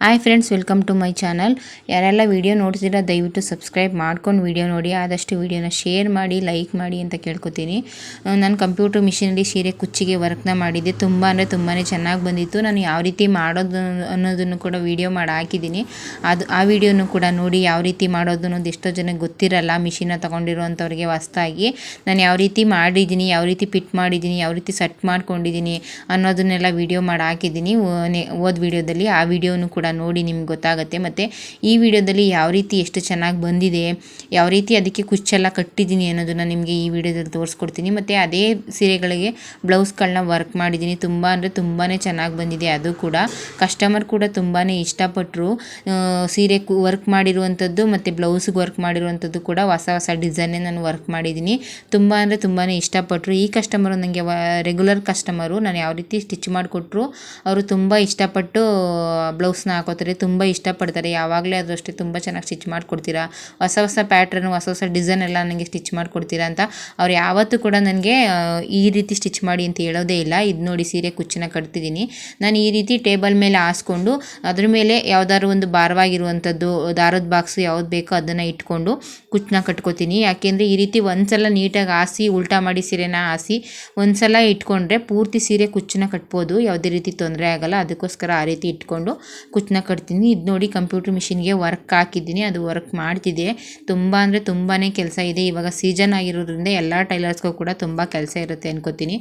Hi friends, welcome to my channel. ಯಾರೆಲ್ಲ video ನೋಡ್ತೀರಾ ದಯವಿಟ್ಟು ಸಬ್ಸ್ಕ್ರೈಬ್ ಮಾಡ್ಕೊಂಡು ವೀಡಿಯೋ ನೋಡಿ, ಆದಷ್ಟು ವೀಡಿಯೋನ ಶೇರ್ ಮಾಡಿ, ಲೈಕ್ ಮಾಡಿ ಅಂತ ಕೇಳ್ಕೊತೀನಿ. ನಾನು ಕಂಪ್ಯೂಟರ್ ಮಿಷಿನಲ್ಲಿ ಸೀರೆ ಕುಚ್ಚಿಗೆ ವರ್ಕ್ನ ಮಾಡಿದ್ದೆ. ತುಂಬ ಅಂದರೆ ತುಂಬಾ ಚೆನ್ನಾಗಿ ಬಂದಿತ್ತು. ನಾನು ಯಾವ ರೀತಿ ಮಾಡೋದು ಅನ್ನೋದನ್ನು ಕೂಡ ವೀಡಿಯೋ ಮಾಡಿ ಹಾಕಿದ್ದೀನಿ. ಅದು, ಆ ವಿಡಿಯೋನು ಕೂಡ ನೋಡಿ ಯಾವ ರೀತಿ ಮಾಡೋದು ಅನ್ನೋದು ಎಷ್ಟೋ ಜನಕ್ಕೆ ಗೊತ್ತಿರಲ್ಲ. ಮಿಷಿನ ತೊಗೊಂಡಿರೋವಂಥವ್ರಿಗೆ ಹೊಸ್ದಾಗಿ ನಾನು ಯಾವ ರೀತಿ ಮಾಡಿದ್ದೀನಿ, ಯಾವ ರೀತಿ ಪಿಟ್ ಮಾಡಿದ್ದೀನಿ, ಯಾವ ರೀತಿ ಸೆಟ್ ಮಾಡ್ಕೊಂಡಿದ್ದೀನಿ ಅನ್ನೋದನ್ನೆಲ್ಲ ವೀಡಿಯೋ ಮಾಡಿ ಹಾಕಿದ್ದೀನಿ. ಓದ್ ವಿಡಿಯೋದಲ್ಲಿ ಆ ವಿಡಿಯೋನು ಕೂಡ ನೋಡಿ ನಿಮ್ಗೆ ಗೊತ್ತಾಗುತ್ತೆ. ಮತ್ತು ಈ ವಿಡಿಯೋದಲ್ಲಿ ಯಾವ ರೀತಿ ಎಷ್ಟು ಚೆನ್ನಾಗಿ ಬಂದಿದೆ, ಯಾವ ರೀತಿ ಅದಕ್ಕೆ ಕುಚ್ಚೆಲ್ಲ ಕಟ್ಟಿದ್ದೀನಿ ಅನ್ನೋದನ್ನು ನಿಮಗೆ ಈ ವಿಡಿಯೋದಲ್ಲಿ ತೋರಿಸ್ಕೊಡ್ತೀನಿ. ಮತ್ತು ಅದೇ ಸೀರೆಗಳಿಗೆ ಬ್ಲೌಸ್ಗಳನ್ನ ವರ್ಕ್ ಮಾಡಿದ್ದೀನಿ. ತುಂಬ ಅಂದರೆ ತುಂಬಾ ಚೆನ್ನಾಗಿ ಬಂದಿದೆ ಅದು ಕೂಡ. ಕಸ್ಟಮರ್ ಕೂಡ ತುಂಬಾ ಇಷ್ಟಪಟ್ಟರು ಸೀರೆ ವರ್ಕ್ ಮಾಡಿರುವಂಥದ್ದು ಮತ್ತು ಬ್ಲೌಸ್ಗೆ ವರ್ಕ್ ಮಾಡಿರುವಂಥದ್ದು ಕೂಡ ಹೊಸ ಹೊಸ ಡಿಸೈನೇ ನಾನು ವರ್ಕ್ ಮಾಡಿದ್ದೀನಿ. ತುಂಬ ಅಂದರೆ ತುಂಬಾ ಇಷ್ಟಪಟ್ಟರು ಈ ಕಸ್ಟಮರು ನನಗೆ ರೆಗ್ಯುಲರ್ ಕಸ್ಟಮರು ನಾನು ಯಾವ ರೀತಿ ಸ್ಟಿಚ್ ಮಾಡಿಕೊಟ್ರು, ಅವರು ತುಂಬ ಇಷ್ಟಪಟ್ಟು ಬ್ಲೌಸ್ನ ಹಾಕೋತಾರೆ, ತುಂಬ ಇಷ್ಟಪಡ್ತಾರೆ. ಯಾವಾಗಲೇ ಆದರೂ ಅಷ್ಟೇ ತುಂಬ ಚೆನ್ನಾಗಿ ಸ್ಟಿಚ್ ಮಾಡಿಕೊಡ್ತೀರಾ. ಹೊಸ ಹೊಸ ಪ್ಯಾಟ್ರನ್ ಹೊಸ ಹೊಸ ಡಿಸೈನ್ ಎಲ್ಲ ನನಗೆ ಸ್ಟಿಚ್ ಮಾಡಿಕೊಡ್ತೀರಾ ಅಂತ ಅವ್ರು ಯಾವತ್ತೂ ಕೂಡ ನನಗೆ ಈ ರೀತಿ ಸ್ಟಿಚ್ ಮಾಡಿ ಅಂತ ಹೇಳೋದೇ ಇಲ್ಲ. ಇದು ನೋಡಿ ಸೀರೆ ಕುಚ್ಚನ್ನ ಕಟ್ತಿದ್ದೀನಿ. ನಾನು ಈ ರೀತಿ ಟೇಬಲ್ ಮೇಲೆ ಹಾಸ್ಕೊಂಡು, ಅದ್ರ ಮೇಲೆ ಯಾವ್ದಾದ್ರು ಒಂದು ಭಾರವಾಗಿರುವಂಥದ್ದು ದಾರದ ಬಾಕ್ಸು ಯಾವ್ದು ಬೇಕೋ ಅದನ್ನು ಇಟ್ಕೊಂಡು ಕುಚ್ಚನ್ನ ಕಟ್ಕೋತೀನಿ. ಯಾಕೆಂದರೆ ಈ ರೀತಿ ಒಂದ್ಸಲ ನೀಟಾಗಿ ಹಾಸಿ, ಉಲ್ಟಾ ಮಾಡಿ ಸೀರೆನ ಹಾಸಿ, ಒಂದ್ಸಲ ಇಟ್ಕೊಂಡ್ರೆ ಪೂರ್ತಿ ಸೀರೆ ಕುಚ್ಚನ್ನ ಕಟ್ಬೋದು. ಯಾವುದೇ ರೀತಿ ತೊಂದರೆ ಆಗಲ್ಲ. ಅದಕ್ಕೋಸ್ಕರ ಆ ರೀತಿ ಇಟ್ಕೊಂಡು ಕುಚ್ಚನ್ನ ಕಟ್ತೀನಿ. ಇದು ನೋಡಿ ಕಂಪ್ಯೂಟರ್ ಮಿಷಿನ್ಗೆ ವರ್ಕ್ ಹಾಕಿದ್ದೀನಿ. ಅದು ವರ್ಕ್ ಮಾಡ್ತಿದೆ. ತುಂಬ ಅಂದರೆ ತುಂಬಾ ಕೆಲಸ ಇದೆ. ಇವಾಗ ಸೀಸನ್ ಆಗಿರೋದ್ರಿಂದ ಎಲ್ಲ ಟೈಲರ್ಸ್ಗೂ ಕೂಡ ತುಂಬ ಕೆಲಸ ಇರುತ್ತೆ ಅನ್ಕೋತೀನಿ.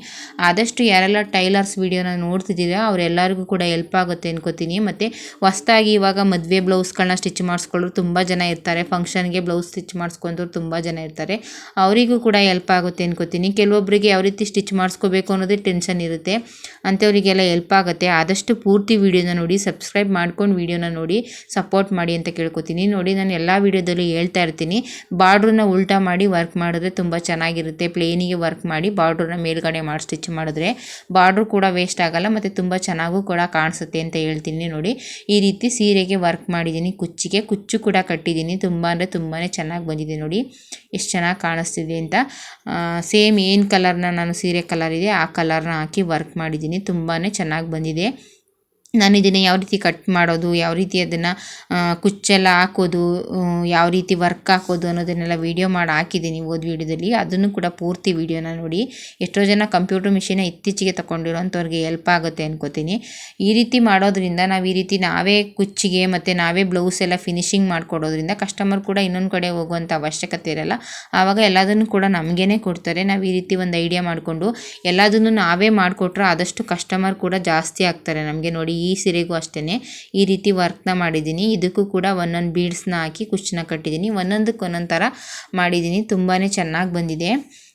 ಆದಷ್ಟು ಯಾರೆಲ್ಲ ಟೈಲರ್ಸ್ ವೀಡಿಯೋನ ನೋಡ್ತಿದ್ದೀರಾ, ಅವರೆಲ್ಲರಿಗೂ ಕೂಡ ಹೆಲ್ಪ್ ಆಗುತ್ತೆ ಅನ್ಕೋತೀನಿ. ಮತ್ತು ಹೊಸ್ದಾಗಿ ಇವಾಗ ಮದುವೆ ಬ್ಲೌಸ್ಗಳನ್ನ ಸ್ಟಿಚ್ ಮಾಡಿಸ್ಕೊಳ್ಳೋರು ತುಂಬ ಜನ ಇರ್ತಾರೆ. ಫಂಕ್ಷನ್ಗೆ ಬ್ಲೌಸ್ ಸ್ಟಿಚ್ ಮಾಡಿಸ್ಕೊಂಡ್ರು ತುಂಬ ಜನ ಇರ್ತಾರೆ. ಅವರಿಗೂ ಕೂಡ ಹೆಲ್ಪ್ ಆಗುತ್ತೆ ಅನ್ಕೋತೀನಿ. ಕೆಲವೊಬ್ಬರಿಗೆ ಯಾವ ರೀತಿ ಸ್ಟಿಚ್ ಮಾಡಿಸ್ಕೋಬೇಕು ಅನ್ನೋದೇ ಟೆನ್ಷನ್ ಇರುತ್ತೆ. ಅಂಥವರಿಗೆಲ್ಲ ಹೆಲ್ಪ್ ಆಗುತ್ತೆ. ಆದಷ್ಟು ಪೂರ್ತಿ ವೀಡಿಯೋನ ನೋಡಿ ಸಬ್ಸ್ಕ್ರೈಬ್ ಮಾಡ್ಕೊಂಡು ವೀಡಿಯೋನ ನೋಡಿ ಸಪೋರ್ಟ್ ಮಾಡಿ ಅಂತ ಕೇಳ್ಕೊತೀನಿ. ನೋಡಿ, ನಾನು ಎಲ್ಲ ವೀಡಿಯೋದಲ್ಲೂ ಹೇಳ್ತಾ ಇರ್ತೀನಿ. ಬಾರ್ಡ್ರನ್ನ ಉಲ್ಟಾ ಮಾಡಿ ವರ್ಕ್ ಮಾಡಿದ್ರೆ ತುಂಬ ಚೆನ್ನಾಗಿರುತ್ತೆ. ಪ್ಲೇನಿಗೆ ವರ್ಕ್ ಮಾಡಿ ಬಾರ್ಡ್ರನ್ನ ಮೇಲ್ಗಡೆ ಮಾಡಿ ಸ್ಟಿಚ್ ಮಾಡಿದ್ರೆ ಬಾರ್ಡ್ರು ಕೂಡ ವೇಸ್ಟ್ ಆಗಲ್ಲ, ಮತ್ತು ತುಂಬ ಚೆನ್ನಾಗೂ ಕೂಡ ಕಾಣಿಸುತ್ತೆ ಅಂತ ಹೇಳ್ತೀನಿ ನೋಡಿ. ಈ ರೀತಿ ಸೀರೆಗೆ ವರ್ಕ್ ಮಾಡಿದ್ದೀನಿ, ಕುಚ್ಚಿಗೆ. ಕುಚ್ಚು ಕೂಡ ಕಟ್ಟಿದ್ದೀನಿ, ತುಂಬ ಅಂದರೆ ತುಂಬಾ ಚೆನ್ನಾಗಿ ಬಂದಿದೆ ನೋಡಿ. ಎಷ್ಟು ಚೆನ್ನಾಗಿ ಕಾಣಿಸ್ತಿದೆ ಅಂತ. ಸೇಮ್ ಏನು ಕಲರ್ನ ನಾನು ಸೀರೆ ಕಲರ್ ಇದೆ, ಆ ಕಲರ್ನ ಹಾಕಿ ವರ್ಕ್ ಮಾಡಿದ್ದೀನಿ ತುಂಬಾ ಚೆನ್ನಾಗಿ ಬಂದಿದೆ. ನಾನು ಇದನ್ನು ಯಾವ ರೀತಿ ಕಟ್ ಮಾಡೋದು, ಯಾವ ರೀತಿ ಅದನ್ನು ಕುಚ್ಚೆಲ್ಲ ಹಾಕೋದು ಯಾವ ರೀತಿ ವರ್ಕ್ ಹಾಕೋದು ಅನ್ನೋದನ್ನೆಲ್ಲ ವೀಡಿಯೋ ಮಾಡಿ ಹಾಕಿದ್ದೀನಿ ಓದ್ ವೀಡಿಯೋದಲ್ಲಿ ಅದನ್ನು ಕೂಡ ಪೂರ್ತಿ ವೀಡಿಯೋನ ನೋಡಿ. ಎಷ್ಟೋ ಜನ ಕಂಪ್ಯೂಟರ್ ಮಿಷಿನ ಇತ್ತೀಚೆಗೆ ತೊಗೊಂಡಿರೋಂಥವ್ರಿಗೆ ಹೆಲ್ಪ್ ಆಗುತ್ತೆ ಅನ್ಕೋತೀನಿ. ಈ ರೀತಿ ಮಾಡೋದ್ರಿಂದ ನಾವು ಈ ರೀತಿ ನಾವೇ ಕುಚ್ಚಿಗೆ ಮತ್ತು ನಾವೇ ಬ್ಲೌಸ್ ಎಲ್ಲ ಫಿನಿಶಿಂಗ್ ಮಾಡಿಕೊಡೋದ್ರಿಂದ ಕಸ್ಟಮರ್ ಕೂಡ ಇನ್ನೊಂದು ಕಡೆ ಹೋಗುವಂಥ ಅವಶ್ಯಕತೆ ಇರಲ್ಲ. ಆವಾಗ ಎಲ್ಲದನ್ನು ಕೂಡ ನಮಗೇನೆ ಕೊಡ್ತಾರೆ. ನಾವು ಈ ರೀತಿ ಒಂದು ಐಡಿಯಾ ಮಾಡಿಕೊಂಡು ಎಲ್ಲದನ್ನು ನಾವೇ ಮಾಡಿಕೊಟ್ರೆ ಆದಷ್ಟು ಕಸ್ಟಮರ್ ಕೂಡ ಜಾಸ್ತಿ ಆಗ್ತಾರೆ ನಮಗೆ ನೋಡಿ. ಈ ಸೀರೆಗೂ ಅಷ್ಟೇ ಈ ರೀತಿ ವರ್ಕ್ನ ಮಾಡಿದ್ದೀನಿ. ಇದಕ್ಕೂ ಕೂಡ ಒಂದೊಂದು ಬೀಡ್ಸ್ನ ಹಾಕಿ ಕುಚ್ಚನ್ನ ಕಟ್ಟಿದ್ದೀನಿ. ಒಂದೊಂದಕ್ಕೆ ಒಂದೊಂದು ಥರ ಮಾಡಿದ್ದೀನಿ. ತುಂಬಾ ಚೆನ್ನಾಗಿ ಬಂದಿದೆ.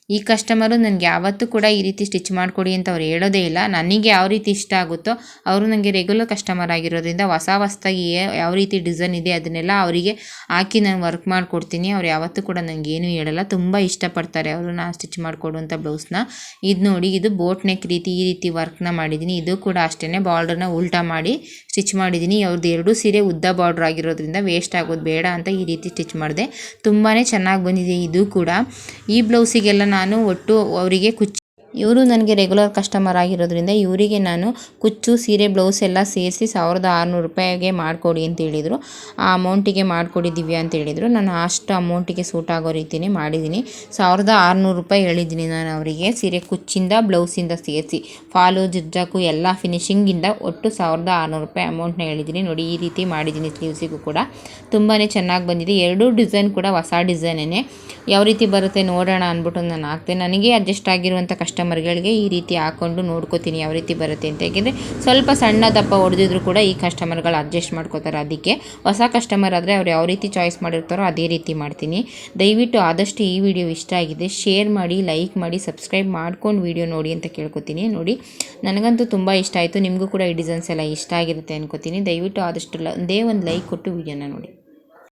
ಈ ಕಸ್ಟಮರು ನನಗೆ ಯಾವತ್ತೂ ಕೂಡ ಈ ರೀತಿ ಸ್ಟಿಚ್ ಮಾಡಿಕೊಡಿ ಅಂತ ಅವ್ರು ಹೇಳೋದೇ ಇಲ್ಲ. ನನಗೆ ಯಾವ ರೀತಿ ಇಷ್ಟ ಆಗುತ್ತೋ ಅವರು ನನಗೆ ರೆಗ್ಯುಲರ್ ಕಸ್ಟಮರ್ ಆಗಿರೋದ್ರಿಂದ ಹೊಸ ಹೊಸದಾಗಿ ಯಾವ ರೀತಿ ಡಿಸೈನ್ ಇದೆ ಅದನ್ನೆಲ್ಲ ಅವರಿಗೆ ಹಾಕಿ ನಾನು ವರ್ಕ್ ಮಾಡಿಕೊಡ್ತೀನಿ. ಅವ್ರು ಯಾವತ್ತೂ ಕೂಡ ನನಗೆ ಏನೂ ಹೇಳಲ್ಲ. ತುಂಬ ಇಷ್ಟಪಡ್ತಾರೆ ಅವರು ನಾನು ಸ್ಟಿಚ್ ಮಾಡಿಕೊಡುವಂಥ ಬ್ಲೌಸ್ನ ಇದು ನೋಡಿ, ಇದು ಬೋಟ್ ನೆಕ್ ರೀತಿ ಈ ರೀತಿ ವರ್ಕ್ನ ಮಾಡಿದ್ದೀನಿ ಇದು ಕೂಡ ಅಷ್ಟೇ ಬಾರ್ಡ್ರನ್ನ ಉಲ್ಟಾ ಮಾಡಿ ಸ್ಟಿಚ್ ಮಾಡಿದ್ದೀನಿ ಅವ್ರದ್ದು ಎರಡು ಸೀರೆ ಉದ್ದ ಬಾರ್ಡ್ರ್ ಆಗಿರೋದ್ರಿಂದ ವೇಸ್ಟ್ ಆಗೋದು ಬೇಡ ಅಂತ ಈ ರೀತಿ ಸ್ಟಿಚ್ ಮಾಡಿದೆ. ತುಂಬಾ ಚೆನ್ನಾಗಿ ಬಂದಿದೆ ಇದು ಕೂಡ. ಈ ಬ್ಲೌಸಿಗೆಲ್ಲ ನಾನು ಒಟ್ಟು ಅವರಿಗೆ ಕುಚ್ಚು ಇವರು ನನಗೆ ರೆಗ್ಯುಲರ್ ಕಸ್ಟಮರ್ ಆಗಿರೋದ್ರಿಂದ ಇವರಿಗೆ ನಾನು ಕುಚ್ಚು, ಸೀರೆ ಬ್ಲೌಸ್ ಎಲ್ಲ ಸೇರಿಸಿ ಸಾವಿರದ ಆರುನೂರು ರೂಪಾಯಿಗೆ ಮಾಡಿಕೊಡಿ ಅಂತ ಹೇಳಿದರು. ಆ ಅಮೌಂಟಿಗೆ ಮಾಡಿಕೊಡಿ ದಿವ್ಯಾ ಅಂತ ಹೇಳಿದರು. ನಾನು ಅಷ್ಟು ಅಮೌಂಟಿಗೆ ಸೂಟ್ ಆಗೋ ರೀತಿಯೇ ಮಾಡಿದ್ದೀನಿ. ಸಾವಿರದ ಆರುನೂರು ರೂಪಾಯಿ ಹೇಳಿದ್ದೀನಿ ನಾನು ಅವರಿಗೆ. ಸೀರೆ ಕುಚ್ಚಿಂದ ಬ್ಲೌಸಿಂದ ಸೇರಿಸಿ, ಫಾಲು, ಜಿಜ್ಜಾಕು ಎಲ್ಲ ಫಿನಿಷಿಂಗಿಂದ ಒಟ್ಟು ಸಾವಿರದ ಆರುನೂರು ರೂಪಾಯಿ ಅಮೌಂಟ್ನ ಹೇಳಿದ್ದೀನಿ. ನೋಡಿ, ಈ ರೀತಿ ಮಾಡಿದ್ದೀನಿ ಸ್ಲೀವ್ಸಿಗೂ ಕೂಡ. ತುಂಬಾ ಚೆನ್ನಾಗಿ ಬಂದಿದೆ. ಎರಡೂ ಡಿಸೈನ್ ಕೂಡ ಹೊಸ ಡಿಸೈನೇ ಯಾವ ರೀತಿ ಬರುತ್ತೆ ನೋಡೋಣ ಅಂದ್ಬಿಟ್ಟು ನಾನು ಹಾಕ್ತೆ. ನನಗೆ ಅಡ್ಜಸ್ಟ್ ಆಗಿರುವಂಥ ಕಸ್ಟಮರ್ಗಳಿಗೆ ಈ ರೀತಿ ಹಾಕ್ಕೊಂಡು ನೋಡ್ಕೋತೀನಿ, ಯಾವ ರೀತಿ ಬರುತ್ತೆ ಅಂತ. ಯಾಕೆಂದರೆ ಸ್ವಲ್ಪ ಸಣ್ಣ ದಪ್ಪ ಹೊಡೆದಿದ್ರು ಕೂಡ ಈ ಕಸ್ಟಮರ್ಗಳು ಅಡ್ಜಸ್ಟ್ ಮಾಡ್ಕೋತಾರೆ ಅದಕ್ಕೆ. ಹೊಸ ಕಸ್ಟಮರ್ ಆದರೆ ಅವ್ರು ಯಾವ ರೀತಿ ಚಾಯ್ಸ್ ಮಾಡಿರ್ತಾರೋ ಅದೇ ರೀತಿ ಮಾಡ್ತೀನಿ. ದಯವಿಟ್ಟು ಆದಷ್ಟು ಈ ವಿಡಿಯೋ ಇಷ್ಟ ಆಗಿದೆ ಶೇರ್ ಮಾಡಿ ಲೈಕ್ ಮಾಡಿ ಸಬ್ಸ್ಕ್ರೈಬ್ ಮಾಡ್ಕೊಂಡು ವಿಡಿಯೋ ನೋಡಿ ಅಂತ ಕೇಳ್ಕೊತೀನಿ. ನೋಡಿ, ನನಗಂತೂ ತುಂಬ ಇಷ್ಟ ಆಯಿತು. ನಿಮಗೂ ಕೂಡ ಈ ಡಿಸೈನ್ಸ್ ಎಲ್ಲ ಇಷ್ಟ ಆಗಿರುತ್ತೆ ಅನ್ಕೋತೀನಿ. ದಯವಿಟ್ಟು ಆದಷ್ಟು ಒಂದೇ ಒಂದು ಲೈಕ್ ಕೊಟ್ಟು ವಿಡಿಯೋನ ನೋಡಿ.